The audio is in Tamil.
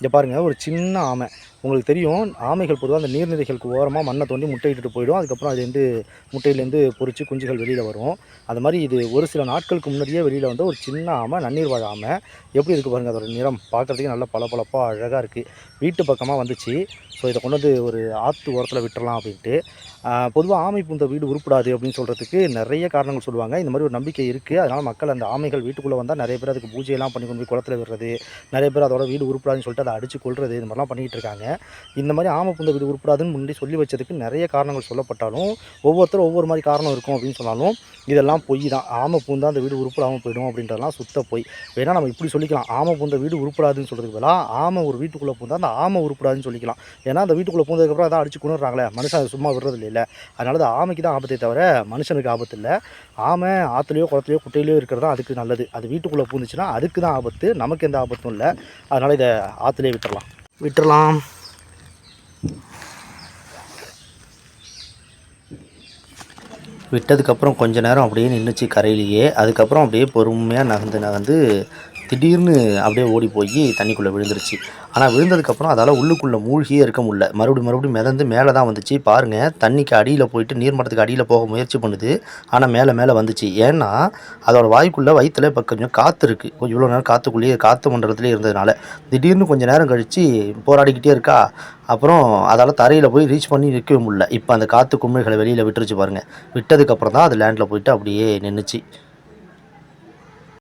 இங்கே பாருங்கள் ஒரு சின்ன ஆமை. உங்களுக்கு தெரியும் ஆமைகள் பொதுவாக அந்த நீர்நிலைகளுக்கு ஓரமாக மண்ணை தோண்டி முட்டையிட்டுட்டு போயிடும். அதுக்கப்புறம் அதுலேருந்து முட்டையிலேருந்து பொறிச்சு குஞ்சுகள் வெளியில் வரும். அது மாதிரி இது ஒரு சில நாட்களுக்கு முன்னாடியே வெளியில் வந்து ஒரு சின்ன ஆமை நன்னீர் வாழ ஆமை. எப்படி இருக்குது பாருங்கள் அதோட நிறம். பார்க்குறதுக்கு நல்லா பளபளப்பாக அழகாக இருக்குது வீட்டு பக்கமாக வந்துச்சு. ஸோ இதை கொண்டு வந்து ஒரு ஆற்று ஓரத்தில் விட்டுறலாம் அப்படின்ட்டு. பொதுவாக ஆமை பூந்த வீடு உருப்படாது அப்படின்னு சொல்கிறதுக்கு நிறைய காரணங்கள் சொல்லுவாங்க. இந்த மாதிரி ஒரு நம்பிக்கை இருக்குது அதனால் மக்கள் அந்த ஆமைகள் வீட்டுக்குள்ளே வந்தால் நிறைய பேர் அதுக்கு பூஜையெல்லாம் பண்ணி கொண்டு போய் குளத்துல விடுறது நிறைய பேர் அதோட வீடு உருப்படாதுன்னு சொல்லிட்டு அதை அடித்து கொள்வது இந்த மாதிரிலாம் பண்ணிகிட்டு இருக்காங்க. இந்த மாதிரி ஆமை பூந்த வீடு உருப்படாதுன்னு முன்னாடி சொல்லி வச்சதுக்கு நிறைய காரணங்கள் சொல்லப்பட்டாலும் ஒவ்வொருத்தரும் ஒவ்வொரு மாதிரி காரணம் இருக்கும் அப்படின்னு சொன்னாலும் இதெல்லாம் பொய் தான். ஆமை பூந்தா அந்த வீடு உருப்படாமல் போயிடும் அப்படின்றதெல்லாம் சுத்த பொய். வேணால் நம்ம இப்படி சொல்லிக்கலாம். ஆமை பூந்த வீடு உருப்படாதுன்னு சொல்கிறதுக்கு பதிலாக ஆமை ஒரு வீட்டுக்குள்ளே பூந்தா அந்த ஆமை உருப்படாதுன்னு சொல்லிக்கலாம். ஏன்னா அந்த வீட்டுக்குள்ளே பூந்ததுக்கப்புறம் அதான் அடிச்சு கொண்டுறாங்களே மனுஷன் அதை சும்மா விடுறது இல்லை அதனால அது ஆமைக்கு தான் ஆபத்தே தவிர மனுஷனுக்கு ஆபத்து இல்லை. ஆமை ஆற்றுலையோ குளத்துலையோ குட்டையிலையோ இருக்கிறது தான் அதுக்கு நல்லது. அது வீட்டுக்குள்ளே பூந்துச்சுன்னா அதுக்கு தான் ஆபத்து. நமக்கு எந்த ஆபத்தும் இல்லை. அதனால் இதை ஆற்றுலேயே விட்டுறலாம். விட்டுறலாம். விட்டதுக்கப்புறம் கொஞ்ச நேரம் அப்படியே நின்றுச்சு கரையிலேயே. அதுக்கப்புறம் அப்படியே பொறுமையாக நகர்ந்து நகர்ந்து திடீர்னு அப்படியே ஓடி போய் தண்ணிக்குள்ளே விழுந்துருச்சு. ஆனால் விழுந்ததுக்கப்புறம் அதால் உள்ளுக்குள்ளே மூழ்கியே இருக்க முடியல. மறுபடியும் மறுபடியும் மிதந்து மேலே தான் வந்துச்சு. பாருங்கள் தண்ணிக்கு அடியில் போயிட்டு நீர்மட்டத்துக்கு அடியில் போக முயற்சி பண்ணுது. ஆனால் மேலே மேலே வந்துச்சு. ஏன்னா அதோட வாய்க்குள்ளே வயிற்றுல இப்போ கொஞ்சம் காற்று இருக்குது கொஞ்சம் இவ்வளோ நேரம் காற்றுக்குள்ளேயே காற்று மண்டலத்துலேயே இருந்ததுனால. திடீர்னு கொஞ்சம் நேரம் கழித்து போராடிக்கிட்டே இருக்கா. அப்புறம் அதால் தரையில் போய் ரீச் பண்ணி நிற்கவே முடியல. இப்போ அந்த காற்று குமிழ்களை வெளியில் விட்டுருச்சு பாருங்கள் விட்டதுக்கப்புறம் தான் அது லேண்டில் போயிட்டு அப்படியே நின்றுச்சு